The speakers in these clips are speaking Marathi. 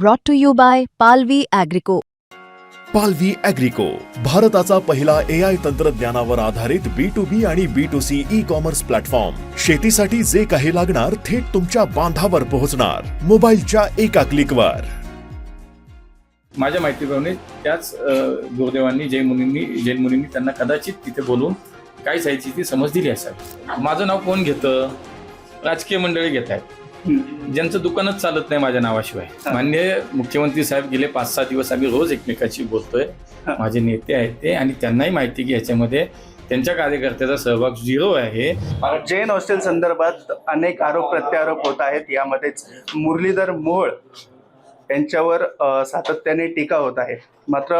brought to you by Palvi Agrico. पालवी अॅग्रिको भारताचा पहिला ए आय तंत्रज्ञानावर आधारित बी टू बी आणि B two C e-commerce platform शेतीसाठी जे काही लागणार थेट तुमच्या बांधावर पोहोचणार. मोबाईलच्या एका क्लिकवर माझ्या माहितीप्रमाणे त्याच गुरुदेवांनी जैन मुनींनी जैन मुनींनी त्यांना कदाचित तिथे बोलून काय सायची ती समज दिली असावी. माझं नाव कोण घेतं? राजकीय मंडळी घेत आहेत ज्यांचं दुकानच चालत नाही माझ्या नावाशिवाय. मान्य मुख्यमंत्री साहेब गेले पाच सहा दिवस आम्ही रोज एकमेकाशी बोलतोय. माझे नेते आहेत ते आणि त्यांनाही माहिती की याच्यामध्ये त्यांच्या कार्यकर्त्याचा सहभाग झिरो आहे. जैन हॉस्टेल संदर्भात अनेक आरोप प्रत्यारोप होत आहेत. यामध्येच मुरलीधर मोहोळ यांच्यावर सातत्याने टीका होत आहे. मात्र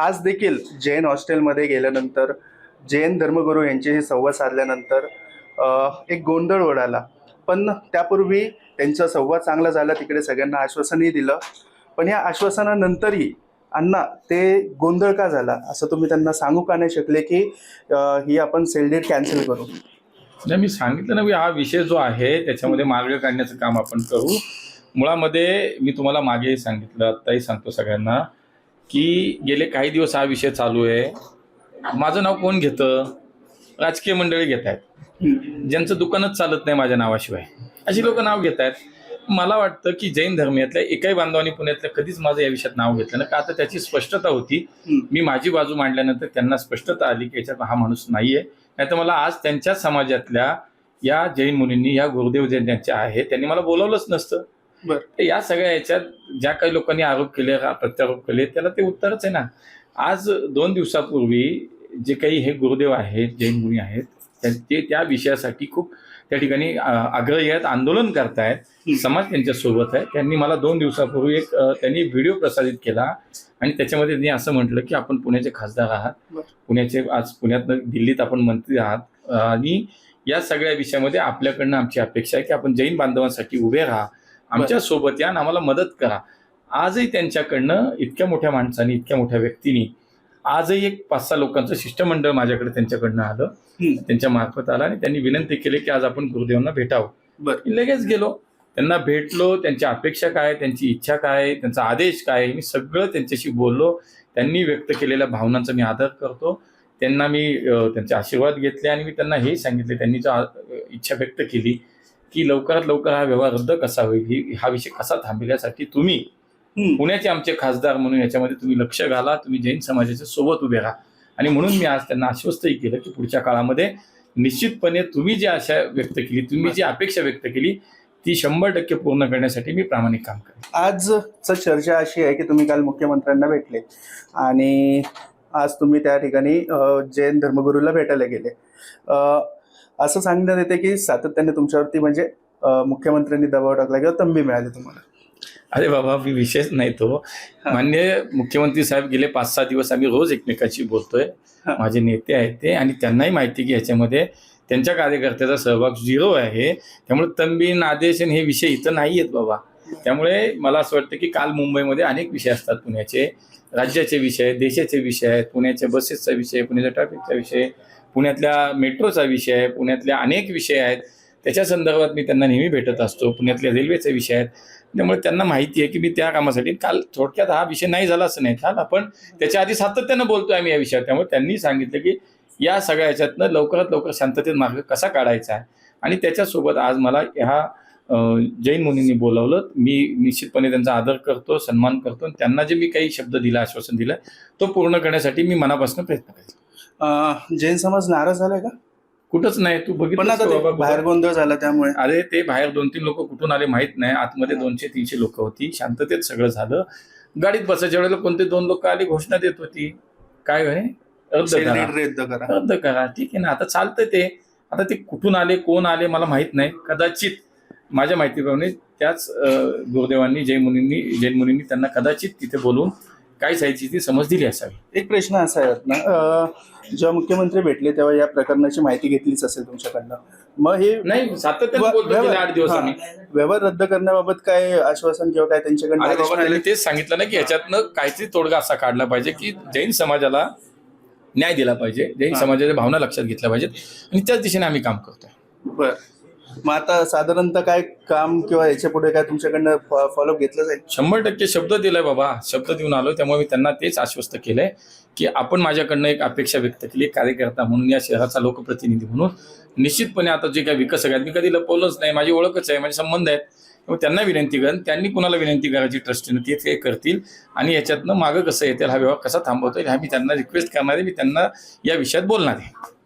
आज देखील जैन हॉस्टेलमध्ये गेल्यानंतर जैन धर्मगुरू यांच्याशी संवाद साधल्यानंतर एक गोंधळ उडाला पण त्यापूर्वी त्यांचा संवाद चांगला झाला तिकडे सगळ्यांना आश्वासनही दिलं. पण या आश्वासनानंतरही अण्णा ते गोंधळ का झाला? असं तुम्ही त्यांना सांगू का नाही शकले की ही आपण सेलडेट कॅन्सल करू? नाही मी सांगितलं ना हा विषय जो आहे त्याच्यामध्ये मार्ग काढण्याचं काम आपण करू. मुळामध्ये मी तुम्हाला मागे सांगितलं आत्ताही सांगतो सगळ्यांना की गेले काही दिवस हा विषय चालू आहे. माझं नाव कोण घेतं? राजकीय मंडळी घेत आहेत ज्यांचं दुकानच चालत नाही माझ्या नावाशिवाय. अशी लोक नाव घेत आहेत मला वाटतं की जैन धर्मियातल्या एकाही बांधवांनी पुण्यातल्या कधीच माझं या विषयात नाव घेतलं ना का आता त्याची स्पष्टता होती. मी माझी बाजू मांडल्यानंतर त्यांना स्पष्टता आली की याच्यात हा माणूस नाहीये. नाही तर मला आज त्यांच्या समाजातल्या या जैन मुलींनी या गुरुदेव जैन ज्यांच्या आहेत त्यांनी मला बोलवलंच नसतं. बरं. या सगळ्या याच्यात ज्या काही लोकांनी आरोप केले प्रत्यारोप केले त्याला ते उत्तरच आहे ना. आज दोन दिवसापूर्वी जे काही हे गुरुदेव आहेत जैन मुनी आहेत ते त्या विषयासाठी खूप त्या ठिकाणी आग्रही आहेत आंदोलन करतायत. समाज त्यांच्यासोबत आहे. त्यांनी मला दोन दिवसापूर्वी एक त्यांनी व्हिडिओ प्रसारित केला. आणि त्याच्यामध्ये त्यांनी असं म्हटलं की आपण पुण्याचे खासदार आहात. पुण्याचे आज पुण्यातनं दिल्लीत आपण मंत्री आहात. आणि या सगळ्या विषयामध्ये आपल्याकडनं आमची अपेक्षा आहे की आपण जैन बांधवांसाठी उभे राहा. आमच्यासोबत या आणि आम्हाला मदत करा. आजही त्यांच्याकडनं इतक्या मोठ्या माणसांनी इतक्या मोठ्या व्यक्तींनी आजही एक पाच सहा लोकांचं शिष्टमंडळ माझ्याकडे त्यांच्याकडनं आलं. त्यांच्या मार्फत आलं आणि त्यांनी विनंती केली की आज आपण गुरुदेवांना भेटावं. लगेच गेलो. त्यांना भेटलो त्यांच्या अपेक्षा काय त्यांची इच्छा काय त्यांचा आदेश काय मी सगळं त्यांच्याशी बोललो. त्यांनी व्यक्त केलेल्या भावनांचा मी आदर करतो. त्यांना मी त्यांचे आशीर्वाद घेतले आणि मी त्यांना हे सांगितले. त्यांनी जो इच्छा व्यक्त केली की लवकरात लवकर हा व्यवहार रद्द कसा होईल ही- हा विषय कसा थांबेल यासाठी तुम्ही. पुण्याचे आमचे खासदार म्हणून याच्यामध्ये तुम्ही लक्ष घाला तुम्ही जैन समाजाच्या सोबत उभे राहा. आणि म्हणून मी आज त्यांना आश्वस्तही केलं की पुढच्या काळामध्ये निश्चितपणे तुम्ही जी आशा व्यक्त केली तुम्ही जी अपेक्षा व्यक्त केली ती शंभर टक्के पूर्ण करण्यासाठी मी प्रामाणिक काम करेन. आजच चर्चा अशी आहे की तुम्ही काल मुख्यमंत्र्यांना भेटले आणि आज तुम्ही त्या ठिकाणी जैन धर्मगुरूला भेटायला गेले. असं सांगण्यात येते की सातत्याने तुमच्यावरती म्हणजे मुख्यमंत्र्यांनी दबाव टाकला किंवा तंबी मिळाली तुम्हाला. अरे बाबा मी विषयच नाही तो. मान्य मुख्यमंत्री साहेब गेले पाच सहा दिवस आम्ही रोज एकमेकाशी बोलतोय. माझे नेते आहेत ते आणि त्यांनाही माहिती की याच्यामध्ये त्यांच्या कार्यकर्त्याचा सहभाग झिरो आहे. त्यामुळे तंबीन आदेश हे विषय इथं नाही आहेत बाबा. त्यामुळे मला असं वाटतं की काल मुंबईमध्ये अनेक विषय असतात पुण्याचे. राज्याचे विषय देशाचे विषय आहेत पुण्याच्या बसेसचा विषय पुण्याच्या ट्रॅफिकचा विषय पुण्यातल्या मेट्रोचा विषय आहे पुण्यातल्या अनेक विषय आहेत. त्याच्या संदर्भात मी त्यांना नेहमी भेटत असतो. पुण्यातल्या रेल्वेचे विषय आहेत. त्यामुळे त्यांना माहिती आहे की मी त्या कामासाठी काल थोडक्यात हा विषय नाही झाला असं नाही. झाला आपण त्याच्या आधी सातत्यानं बोलतोय आम्ही या विषयावर. त्यामुळे त्यांनी सांगितलं की या सगळ्या ह्याच्यातनं लवकरात लवकर शांततेत मार्ग कसा काढायचा आहे? आणि त्याच्यासोबत आज मला ह्या जैन मुनींनी बोलावलं. मी निश्चितपणे त्यांचा आदर करतो सन्मान करतो. आणि त्यांना जे मी काही शब्द दिला आश्वासन दिलं तो पूर्ण करण्यासाठी मी मनापासून प्रयत्न करेन. जैन समाज नाराज झालाय का? कुठंच नाही तू पण बघितलं आता ते बाहेर गोंधळ झाला त्यामुळे. अरे ते बाहेर दोन तीन लोक कुठून आले माहीत नाही. आतमध्ये दोनशे तीनशे लोक होती. शांततेत सगळं झालं. गाडीत बसायच्या वेळेला कोणते दोन लोक आली घोषणा देत होती. काय आहे? रद्द करा. रद्द करा. रद्द करा. ठीक आहे ना आता चालतंय ते. आता ते कुठून आले कोण आले मला माहीत नाही. कदाचित माझ्या माहितीप्रमाणे त्याच अं, गुरुदेवांनी जैन मुनींनी जैन मुनींनी त्यांना कदाचित तिथे बोलून काय सायची ती समज दिली असावी. एक प्रश्न असा आहे ना अ, जेव्हा मुख्यमंत्री भेटले तेव्हा या प्रकरणाची माहिती घेतलीच असेल तुमच्याकडनं. मग हे नाही सातत्याने बोलतो गेले आठ दिवस हा. आम्ही. व्यवहार रद्द करण्याबाबत काय आश्वासन किंवा काय त्यांच्याकडनं अरे आदेश बाबा मिळाले? त्यांनी तेच सांगितलं ना की ह्याच्यातनं काहीतरी तोडगा असा काढला पाहिजे की जैन समाजाला न्याय दिला पाहिजे. जैन. समाजाच्या भावना लक्षात घेतल्या पाहिजेत. आणि त्याच दिशेने आम्ही काम करतोय. बर. मग आता साधारणतः काय काम किंवा याच्यापुढे काय तुमच्याकडनं फॉलोअप घेतलं जाईल? शंभर टक्के शब्द दिलाय बाबा. शब्द देऊन आलो त्यामुळे मी त्यांना तेच आश्वस्त केलंय की आपण माझ्याकडनं एक अपेक्षा व्यक्त केली एक कार्यकर्ता म्हणून या शहराचा लोकप्रतिनिधी म्हणून. निश्चितपणे आता जे काही विकसक आहेत मी कधी लपवलंच नाही. माझी ओळखच आहे माझे संबंध आहेत. त्यामुळे त्यांना विनंती करेन. त्यांनी कुणाला विनंती करायची ट्रस्टीनं ते ते करतील. आणि याच्यातनं मागं कसं येतील हा व्यवहार कसा थांबवता येईल हा मी त्यांना रिक्वेस्ट करणार आहे. मी त्यांना या विषयात बोलणार आहे.